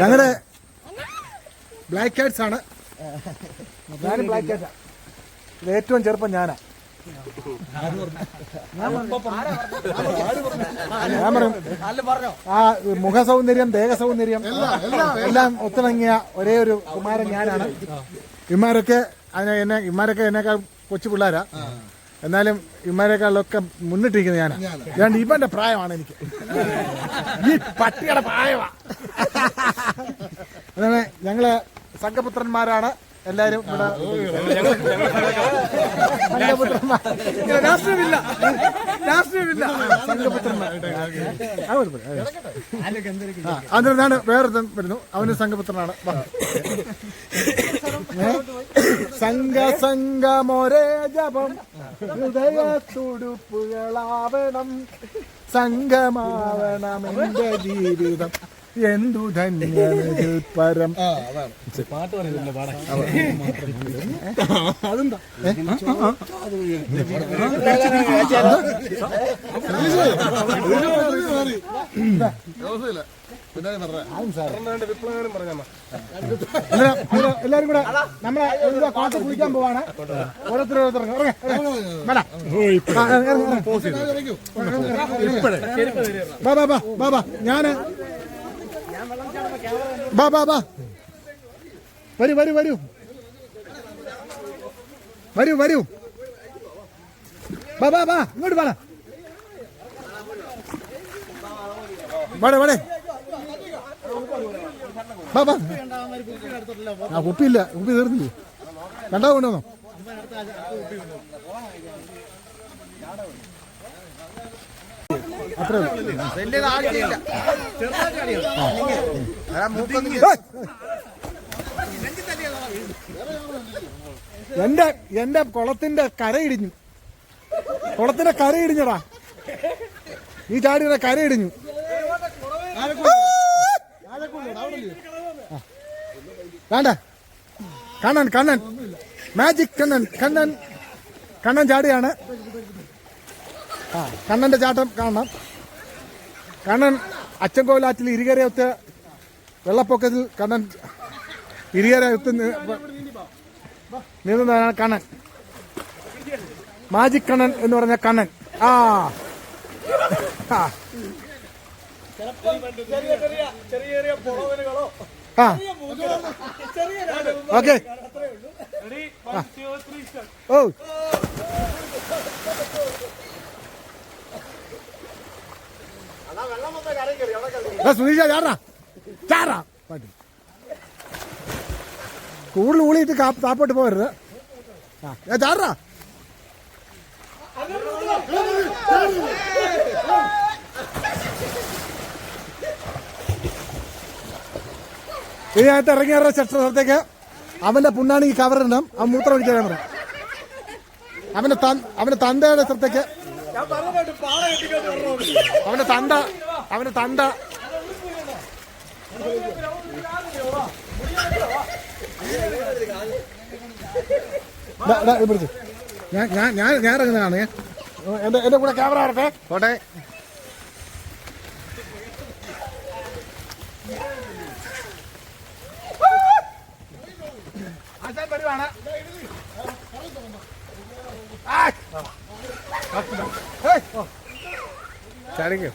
ഞങ്ങളുടെ black Katz ആണ്. ഞാനും ബ്ലാക്ക് കാറ്റാ ഇത് ഏറ്റവും ചെറുപ്പം ഞാനാ. ഞാൻ പറയും ആ മുഖ സൗന്ദര്യം ദേഹ സൗന്ദര്യം എല്ലാം ഒത്തിണങ്ങിയ ഒരേ ഒരു കുമാരൻ ഞാനാണ്. ഇമാരൊക്കെ അതിനെ എന്നെ ഇമാരൊക്കെ എന്നെക്കാൾ കൊച്ചു പിള്ളേരാ. എന്നാലും ഇമാരെക്കാളൊക്കെ മുന്നിട്ടിരിക്കുന്നത് ഞാനാ. ഞാൻ ഇവന്റെ പ്രായമാണ് എനിക്ക്. ഈ പട്ടിയുടെ പ്രായമാണ് അതാണ് ഞങ്ങൾ സംഘപുത്രന്മാരാണ്. എല്ലാരും രാഷ്ട്രീയമില്ല. രാഷ്ട്രീയമില്ല. അതിനാണ് വേറെ വരുന്നു. അവന് സംഘപുത്രനാണ്. സംഘ സംഘമൊരേ ജപം. ഹൃദയ തുടുപ്പുകളാവണം സംഘമാവണം എന്റെ ജീവിതം. എന്തു ധന്യ പരം. അതെന്താ? എല്ലാരും കൂടെ നമ്മളെ കാട്ട് കുളിക്കാൻ പോവാണ്. ഇറങ്ങ്, ബാ ഞാൻ ബാ ബാ ബാ വരൂ വരൂ വരൂ. വരൂ വരൂ. ബാ ബാ ബാ ഇങ്ങോട്ട് വാടാ വാടേ വാടേ. ബാ ബാ ആ കുപ്പിയില്ല. കുപ്പി തീർന്നില്ലേ? രണ്ടാമത് കൊണ്ടുവന്നോ? അത്രേ! എന്റെ എന്റെ കുളത്തിന്റെ കര ഇടിഞ്ഞു കുളത്തിന്റെ കര ഇടിഞ്ഞടാ ഈ ചാടിയുടെ കരയിടിഞ്ഞു. വേണ്ട. കണ്ണൻ കണ്ണൻ. മാജിക് കണ്ണൻ കണ്ണൻ. കണ്ണൻ ചാടിയാണ്. ആ കണ്ണന്റെ ചാട്ടം കാണണം. കണ്ണൻ അച്ചൻകോവിലാറ്റിൽ ഇരികരയൊത്ത് വെള്ളപ്പൊക്കത്തിൽ കണ്ണൻ ഇരികരയൊത്ത് നീന്തുന്നതാണ് കണ്ണൻ. മാജിക് കണ്ണൻ എന്ന് പറഞ്ഞ കണ്ണൻ. ആ. ആ. ഓക്കെ. ഓ ആ, സുനീഷ കൂടുതൽ ഊളിയിട്ട് താപ്പോട്ട് പോകരുത്. ആ ഇനി ചാറാ ഇതിനകത്ത് ഇറങ്ങിയവരുടെ സ്ഥലത്തേക്ക് അവന്റെ പുണ്ണാണി കവറിടണം അവൻ മൂത്രം ഒഴിക്കാൻ അവന്റെ അവന്റെ തന്തയുടെ സ്ഥലത്തേക്ക് അവന്റെ തന്ത അവന്റെ തന്ത. ഞാൻ ഞാൻ ഞാൻ ഇറങ്ങുന്നതാണ്. എന്റെ എന്റെ കൂടെ ക്യാമറ വരട്ടെ. കോട്ടെ കാണിക്കും.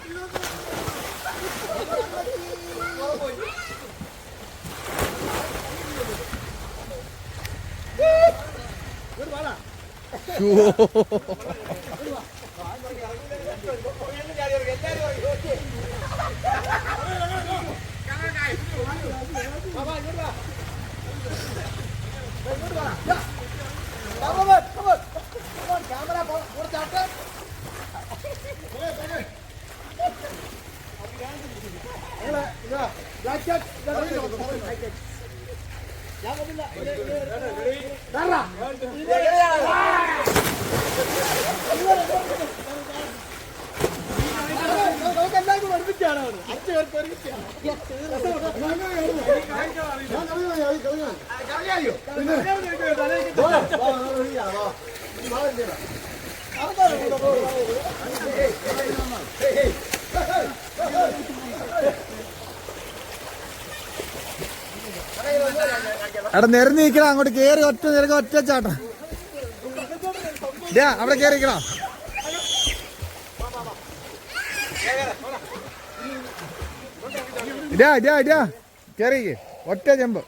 കളിയായോ എടാ നിരന്ന് നിൽക്കണം അങ്ങോട്ട് കയറി ഒറ്റ നിരക്ക് ഒറ്റ ചാട്ടം. ഇല്ല അവിടെ കയറിക്കണോ നിൽക്കണം ഇല്ല ഇല്ല കയറിക്ക് ഒറ്റ ചെമ്പ്.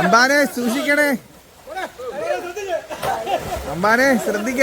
അമ്പാനെ സൂക്ഷിക്കണേ. അമ്പാനെ ശ്രദ്ധിക്ക.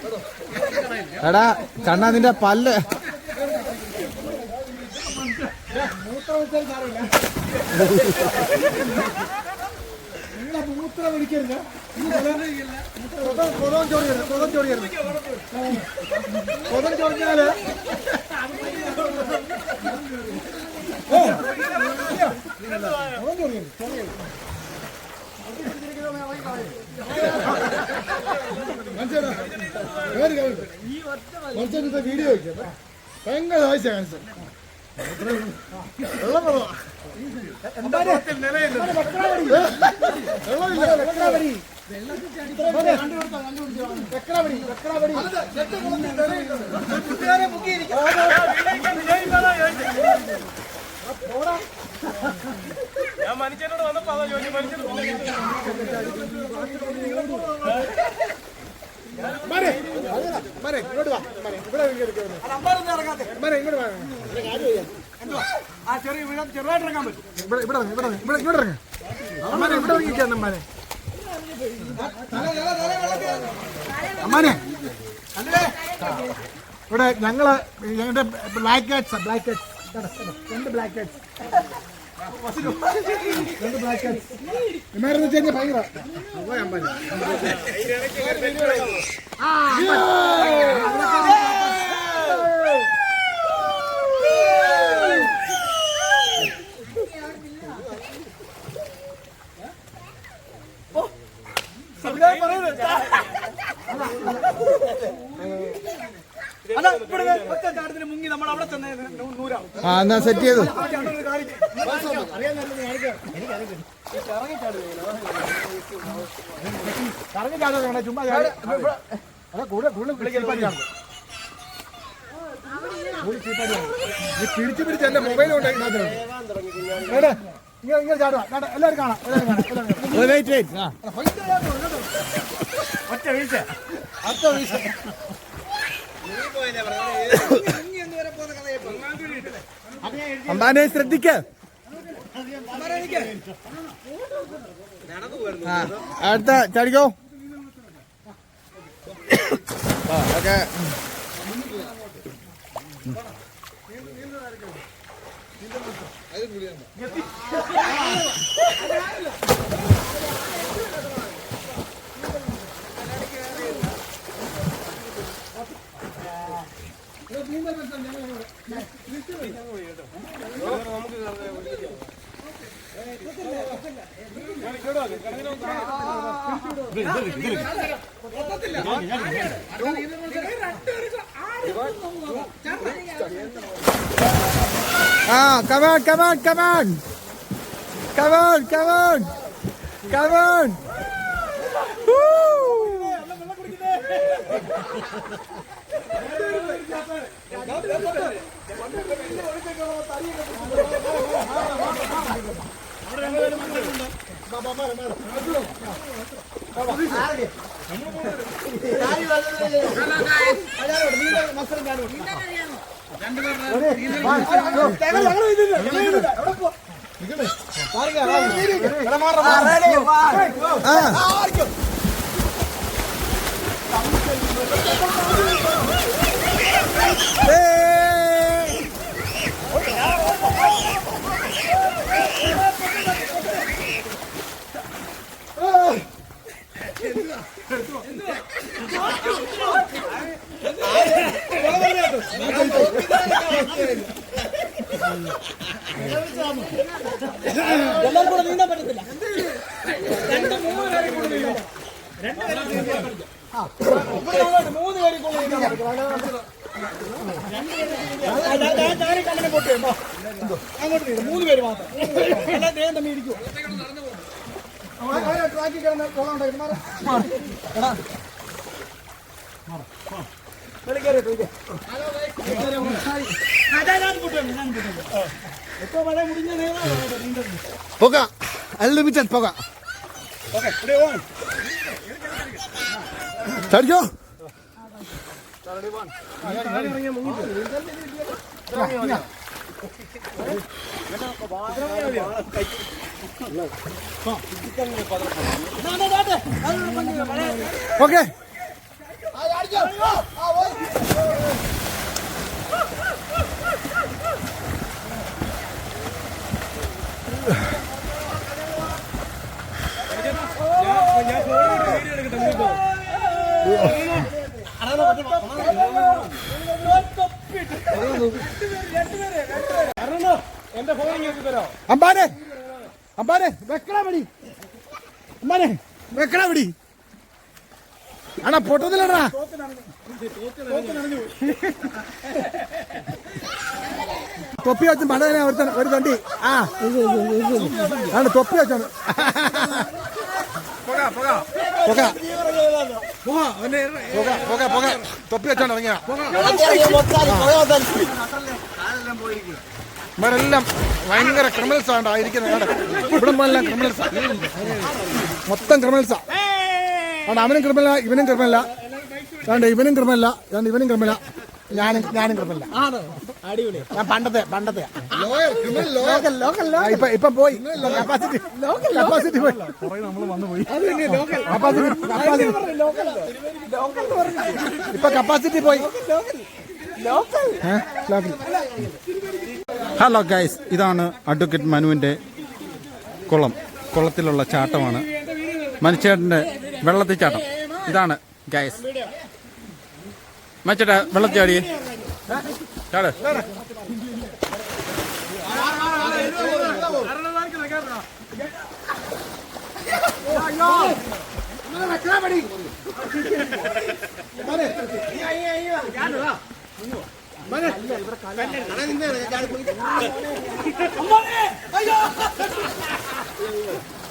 എടാ കണ്ണാ നിന്റെ പല്ല്. മൂത്രം ഒഴിക്കരുത് കൊതം ചോടിയരുത് കൊതം ചോടിയരുത് കൊതം ചോദിച്ചാൽ കൊതം ചോടിയരുത് ചോടിയരുത് മനുഷ്യന്റെ വീഡിയോ വയ്ക്കാം ഭയങ്കര ആവശ്യ കാണിച്ചു വെള്ളം വെള്ളം. ഞാൻ മനുഷ്യനോട് വന്നപ്പോ അതാ ചോദിച്ചു മനുഷ്യൻ ഇങ്ങോട്ട് വാ മരെ, ഇവിടെ അമ്മാനെ ഞങ്ങൾ ഞങ്ങളുടെ ബ്ലാക്ക് കാറ്റ്സ് ബ്ലാക്ക് കാറ്റ്സ് രണ്ട് ബ്ലാക്ക് കാറ്റ്സ് രണ്ട് ബ്ലാക്ക് കാറ്റ്സ് ഇമാരെന്ന് വെച്ച് കഴിഞ്ഞാൽ ഭയങ്കര. പോയി അമ്പാനെ ആ എന്നാ സെറ്റ് ചെയ്തു. കറങ്ങി ചുമ്മാ കൂടുതൽ കൂടുതൽ പിടിച്ച് പിടിച്ച് എന്റെ മൊബൈൽ കൊണ്ട് ഇങ്ങനെ ചാടുക. എല്ലാവരും എല്ലാവരും കാണാം എല്ലാവരും കാണാം ഒറ്റ വീഴ്ച. അടുത്ത വീഴ്ച. അമ്പാനെ ശ്രദ്ധിക്ക. അടുത്ത ചാടിക്കോ. ഓക്കെ. അത് Ah, come on, come on, come on. Come on, come on. Come on. Woo! Come on എല്ലാവർക്കും കൂടെ നീന്താൻ പറ്റത്തില്ല രണ്ട് മൂന്ന് പേരും കൂടെ നീന്താം. രണ്ട് പേരും നീന്താൻ പറ്റില്ല. മൂന്ന് പേരും കൂടെ നീന്താൻ പറ്റില്ല. ഞാനും കണ്ണനെ പൊട്ടി? അങ്ങോട്ട് മൂന്ന് പേര് മാത്രം എല്ലാം ദേഹം ഇരിക്കും കിടന്ന് ഉണ്ടായിരുന്നു പുക അൺലിമിറ്റഡ് പുക ചടിക്കോ? ഓക്കെ എന്റെ ഫോൺ ഇങ്ങനെ തരോ അമ്പാനെ അമ്പാനെ വെക്കടാ അമ്പാനെ വെക്കണ പിടി പൊട്ടത്തിലടാ. തൊപ്പി വെച്ച് മടനെ ഒരുത്തൻ ഒരു തണ്ടി. ആ. ആണ് തൊപ്പി വെച്ചാണ് പുക. പുക പുക തൊപ്പി വെച്ചാണ് ഇറങ്ങിയ ഇവരെല്ലാം ഭയങ്കര ക്രിമിനൽസ് ആണ് ഇരിക്കുന്നത് ഇവിടെ എല്ലാം ക്രിമിനൽസാ മൊത്തം ക്രിമിനൽസാ അതുകൊണ്ട് അവനും ക്രിമിനല ഇവനും ക്രിമിനല ഇവനും ക്രിമിനല ഇവനും ക്രിമിനല ഞാനും ഞാനും ക്രിമിനല ഞാൻ പണ്ടത്തെ പണ്ടത്തെ. ഇപ്പൊ ഇപ്പൊ പോയി. കപ്പാസിറ്റി കപ്പാസിറ്റി പോയി. കപ്പാസിറ്റി ഇപ്പൊ കപ്പാസിറ്റി പോയി. ഹലോ ഗൈസ് ഇതാണ് അഡ്വക്കേറ്റ് മനുവിന്റെ കുളം. കുളത്തിലുള്ള ചാട്ടമാണ്. മനുഷ്യേട്ടന്റെ വെള്ളത്തിൽ ചാട്ടം ഇതാണ് ഗൈസ്. മനുഷ്യേട്ടാ വെള്ളത്തിൽ ചാടിയേ ചാട്. പോക്കറ്റ്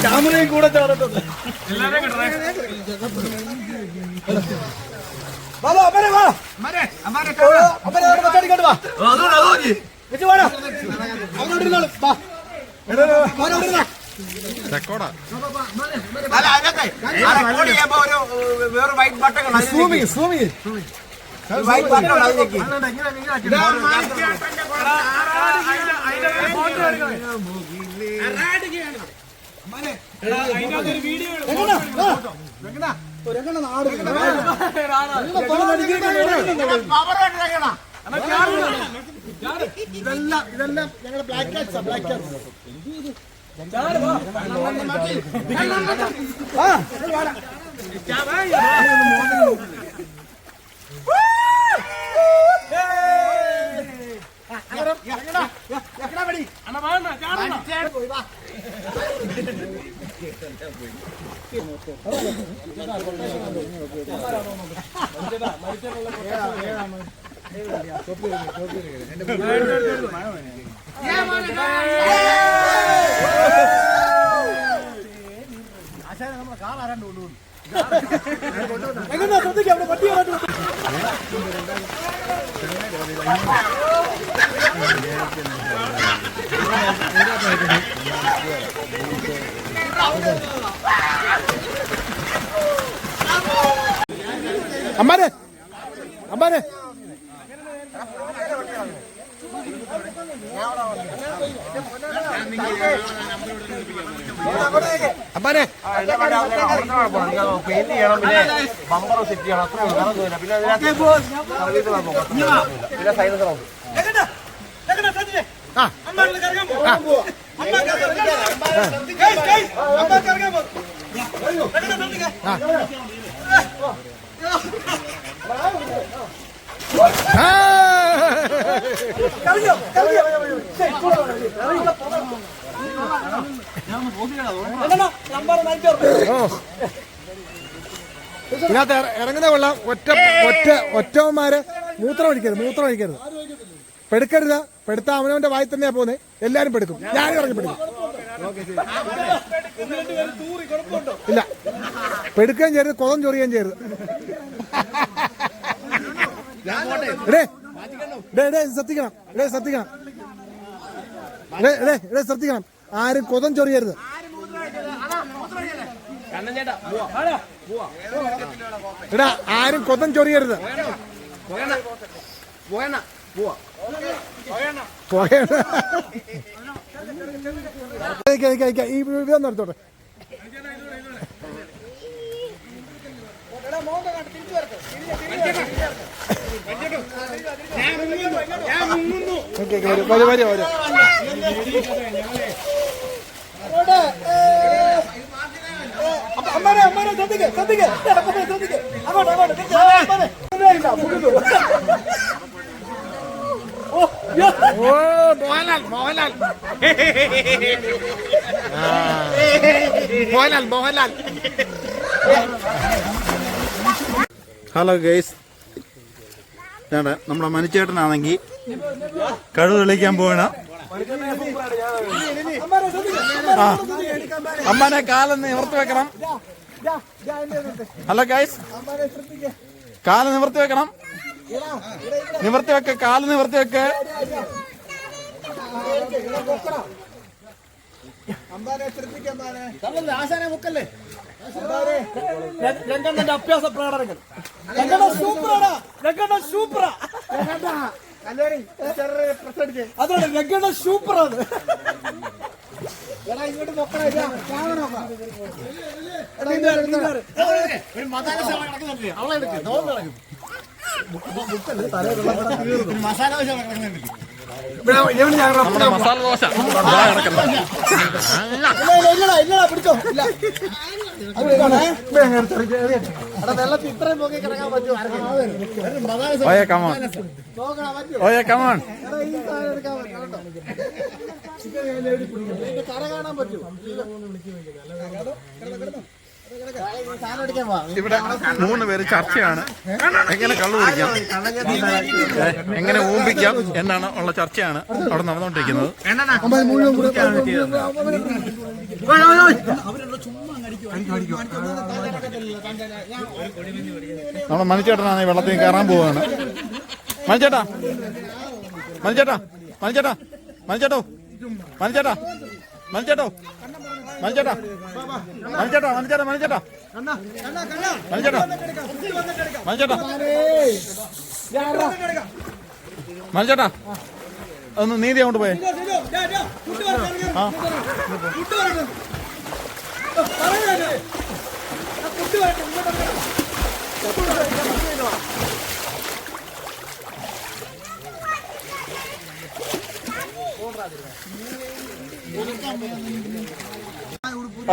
ക്യാമറയും കൂടെ വാ വാ അമ്മരെ വാ. അമ്മരെ പച്ചാടിക്കോട്ട് വാ. വെച്ച് വാടാ അവനോട് ഇരുന്നോളൂ. വാ. അവനോട് റെക്കോർഡാ വേറെ വൈറ്റ് ബട്ടൺ വൈറ്റ് ബട്ടൺ അതിലേക്ക് ഇതെല്ലാം ഇതെല്ലാം ഞങ്ങളുടെ ബ്ലാക്ക് കാറ്റ്സാ ബ്ലാക്ക് കാറ്റ്സ് വരാൻ അമ്മാനെ അമ്മാനെ അമ്മാനെ പെയിന്റ് ചെയ്യണം പിന്നെ ബമ്പർ സെറ്റ് ചെയ്യണം അത്രേ ഉള്ളൂ വേറെ ഒന്നുമില്ല. പിന്നെ അതിനകത്ത് സർവീസ് നോക്കും പിന്നെ സൈലൻസർ നോക്കും ആ. ഇതിനകത്ത് ഇറ- ഇറങ്ങുന്ന വെള്ളം ഒറ്റ ഒറ്റ ഒറ്റവന്മാര് മൂത്രം ഒഴിക്കരുത് മൂത്രം ഒഴിക്കരുത്. പെടുക്കരുത്. പെടുത്ത അവനവന്റെ വായി തന്നെയാ പോകുന്നത് എല്ലാരും പെടുക്കും. ഞാനും ഇറങ്ങി പെടുക്കും. ഇല്ല. പെടുക്കുകയും ചെയ്യരുത് കുളം ചൊറിയുകയും ചെയ്യരുത്. ശ്രദ്ധിക്കണം. ശ്രദ്ധിക്കണം. ശ്രദ്ധിക്കണം. ആരും കൊതം ചൊറിയരുത്. എടാ ആരും കൊത്തം ചൊറിയരുത്. ഈ ഇതൊന്നും എടുത്തോട്ടെ. വരും അമ്മാനെ അമ്മനെ ശ്രദ്ധിക്ക് ശ്രദ്ധിക്ക്. അമ്മനെ ശ്രദ്ധിക്ക്. അങ്ങോട്ട് അങ്ങോട്ട്. ഓ മോഹൻലാൽ മോഹൻലാൽ. മോഹൻലാൽ മോഹൻലാൽ. Hello guys. ചേട്ടാ നമ്മുടെ മനുച്ചേട്ടനാണെങ്കിൽ കഴിവ് തെളിയിക്കാൻ പോവാണ് അമ്മാനെ കാലം നിവർത്തി വെക്കണം. ഹലോ ഗൈസ് കാൽ നിവർത്തി വെക്കണം. നിവർത്തി വെക്ക് കാൽ നിവർത്തി വെക്ക്. രംഗണ്ണന്റെ അഭ്യാസ പ്രകടനങ്ങൾ. രംഗണ്ണ സൂപ്പറാടാ. രംഗണ്ണ സൂപ്പറാ. അതാണ് രംഗണ്ണ സൂപ്പറാണ് എടാ ഇങ്ങോട്ട് നോക്കണേ ക്യാമറ നോക്കാം എടാ നീന്താറ്, ഇങ്ങോട്ട് നീന്താറ്. ഒരു മസാല മസാല ദോശ മസാല ഇല്ലടാ ഇല്ലടാ പിടിച്ചോ ഇല്ല ഓയെ കമോൺ ഓയെ കമോൺ പറ്റും കര കാണാൻ പോവാ ഇവിടെ മൂന്ന് പേര് ചർച്ചയാണ്. എങ്ങനെ കള്ളു കുടിക്കാം? എങ്ങനെ ഊമ്പിക്കാം എന്നാണ് ഉള്ള ചർച്ചയാണ് അവിടെ നടന്നുകൊണ്ടിരിക്കുന്നത്. നമ്മൾ മണിച്ചേട്ടനാണ് ഈ വെള്ളത്തിൽ കയറാൻ പോവാണ് മണിച്ചേട്ടാ. മണിച്ചേട്ടാ. മണിച്ചേട്ടാ. മണിച്ചേട്ടോ. മണിച്ചേട്ടാ. മണിച്ചേട്ടോ. മണിച്ചേട്ടാ. മണിച്ചേട്ടാ മണിച്ചേട്ടാ മണിച്ചേട്ടാ. മണിച്ചേട്ടാ. ഒന്ന് നീതി അങ്ങോട്ട് പോയേ. ആ, പറയുന്നേ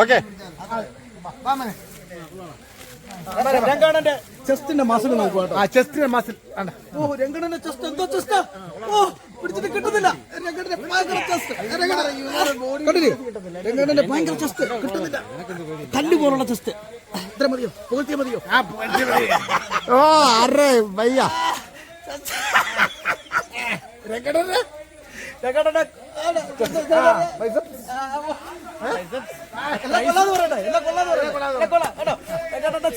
ഓക്കെ. രംഗാണന്റെ ചെസ്റ്റിന്റെ മസിൽ നോക്കുക ആ ചെസ്റ്റിന്റെ മസിൽ ഓ രംഗണന്റെ ചെസ്റ്റ് എന്തോ ചെസ്റ്റാ ഓ പിടിച്ചിട്ട് കിട്ടുന്നില്ല. രംഗണന്റെ ഭയങ്കര ചെസ്റ്റ് രംഗണന്റെ ഭയങ്കര ചെസ്റ്റ് കിട്ടുന്നില്ല. കല്ല് പോലുള്ള ചെസ്റ്റ് ഇത്ര മതിയോ? പുകഴ്ത്തിയ മതിയോ? ഓ അറേ വയ്യ. രംഗണന്റെ രംഗണന്റെ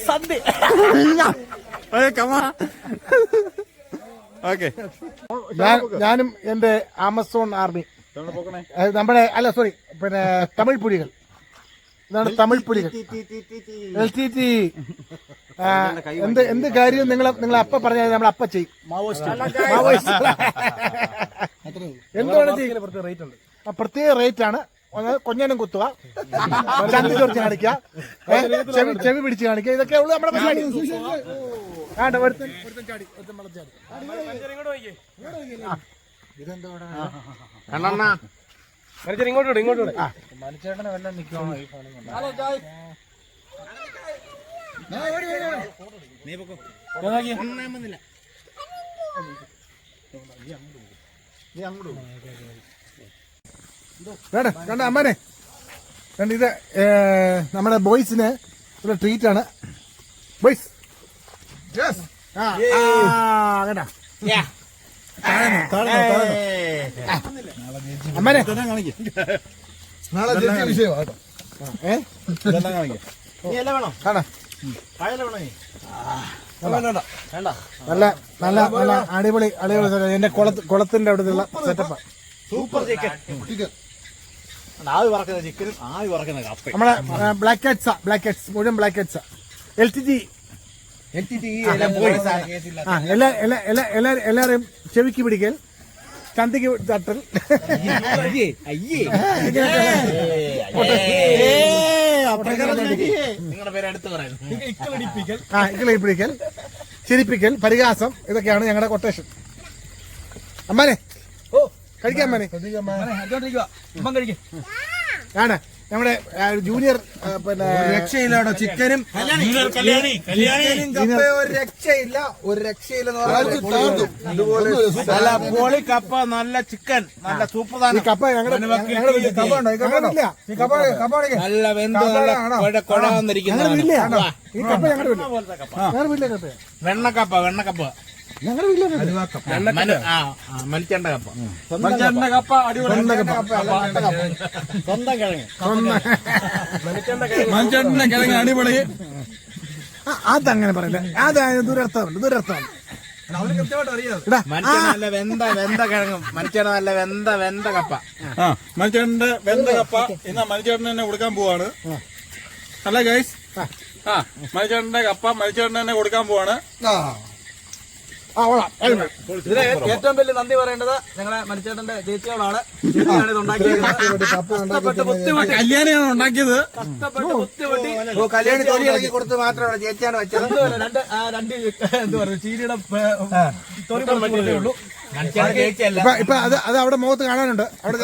സന്ധി ഓക്കെ ഞാനും എന്റെ ആമസോൺ ആർമി. നമ്മുടെ അല്ല സോറി പിന്നെ തമിഴ് പുലികൾ. ഇതാണ് തമിഴ് പുലികൾ. എൽ ടി ടി എന്ത് എന്ത് കാര്യം നിങ്ങൾ നിങ്ങൾ അപ്പ പറഞ്ഞാൽ നമ്മൾ അപ്പ ചെയ്യും. മാവോയിസ്റ്റ്. എന്ത് റേറ്റ് ഉണ്ട്. ആ, പ്രത്യേക റേറ്റ് ആണ്. കൊഞ്ഞനും കുത്തുക. ചന്തി ചൊറിച്ച് കാണിക്കുക. ചെവി ചെവി പിടിച്ച് കാണിക്കുക. ഇതൊക്കെ ഉള്ളു നമ്മുടെ പരിപാടി. ആണ്ട് ഒരുത്തൻ. ഒരുത്തൻ ചാടി ഒരുത്തൻ ചാടി. ഇങ്ങോട്ട് വിട്, ഇങ്ങോട്ട് വിട്. വേണ്ട കണ്ട അമ്മനെ. കണ്ട ഇത് നമ്മുടെ ബോയ്സിന് ഒരു ട്രീറ്റ് ആണ്. ബോയ്സ്. കണ്ടാ? അമ്മനെ. നാളെ. ഏ? വേണോ? കാണാ വേണോ നല്ല നല്ല നല്ല അടിപൊളി അടിപൊളി. എന്റെ കുളത്ത് കുളത്തിന്റെ അവിടുത്തെ സെറ്റപ്പ് സൂപ്പർ ചിക്കൻ. ആവി പറക്കുന്ന ചിക്കനും ആവി പറക്കുന്ന കപ്പ. നമ്മളെ ബ്ലാക്ക് ഹെഡ്സാ ബ്ലാക്ക് ഹെഡ്സ് മുഴുവൻ ബ്ലാക്ക് ഹെഡ്സാ എൽ ടി എല്ലാ എല്ലാരെയും ചെവിക്ക് പിടിക്കൽ. ചന്തക്ക് തട്ടൽ. അയ്യേ ആ ഇക്കിളി പിടിക്കൽ ചിരിപ്പിക്കൽ പരിഹാസം ഇതൊക്കെയാണ് ഞങ്ങളുടെ കൊട്ടേഷൻ അമ്മാനെ ഓ. കഴിക്കാം അമ്മാനെ. ആണ്. നമ്മുടെ ജൂനിയർ പിന്നെ രക്ഷയില്ലാടോ ചിക്കനും ഒരു രക്ഷയില്ല ഒരു ഇതുപോലെ നല്ല പൊളി കപ്പ നല്ല ചിക്കൻ നല്ല സൂപ്പർ ഈ കപ്പ ഞങ്ങളുടെ കപ്പ ഉണ്ടോ? കപ്പ. നല്ല വെന്ത് കപ്പ നല്ല? കൊഴ- ഈ കപ്പ ഞങ്ങളുടെ വെണ്ണക്കപ്പ വെണ്ണക്കപ്പ. ഞങ്ങളുടെ വീട്ടിലെ കപ്പ മലിച്ചണ്ട കപ്പ മനുഷ്യന്റെ കപ്പ. അടിപൊളി. സ്വന്തം കിഴങ്ങ്. മഞ്ചേട്ടന്റെ കിഴങ്ങ് അടിപൊളി. അതങ്ങനെ പറയില്ല. അത് ദുരർത്ഥമുണ്ട് മനുഷ്യൻ നല്ല വെന്ത വെന്ത കിഴങ്ങും. മനുഷ്യന് നല്ല വെന്ത വെന്ത കപ്പ. ആ വെന്ത കപ്പ ഇന്ന് മഞ്ചേട്ടൻ തന്നെ കൊടുക്കാൻ പോവാണ്. അല്ല ഗൈസ് ആ. മഞ്ചേട്ടന്റെ കപ്പ മഞ്ചേട്ടൻ തന്നെ കൊടുക്കാൻ പോവാണ് ആ. ആ കൊള്ളാം അടിപൊളി. ഇതിന് ഏറ്റവും വലിയ നന്ദി പറയേണ്ടത് ഞങ്ങളെ മനുഷ്യന്റെ ചേച്ചിയോടാണ് ചേച്ചിയാണ് ഇത് ഉണ്ടാക്കിയത് കഷ്ടപ്പെട്ട് ബുദ്ധിമുട്ടി. കല്യാണിയാണ് ഉണ്ടാക്കിയത്. കഷ്ടപ്പെട്ട് ബുദ്ധിമുട്ടി. ഓ, കല്യാണി കൊടുത്ത് മാത്രമാണ് ചേച്ചിയാണ് വെച്ചത്. രണ്ട് രണ്ട് എന്ത് പറയുക ചീരിയുടെ തൊലി പറ്റിയതേ ഉള്ളൂ. ഇപ്പൊ അത് അത് അവിടെ മുഖത്ത് കാണാനുണ്ട്. അവിടെ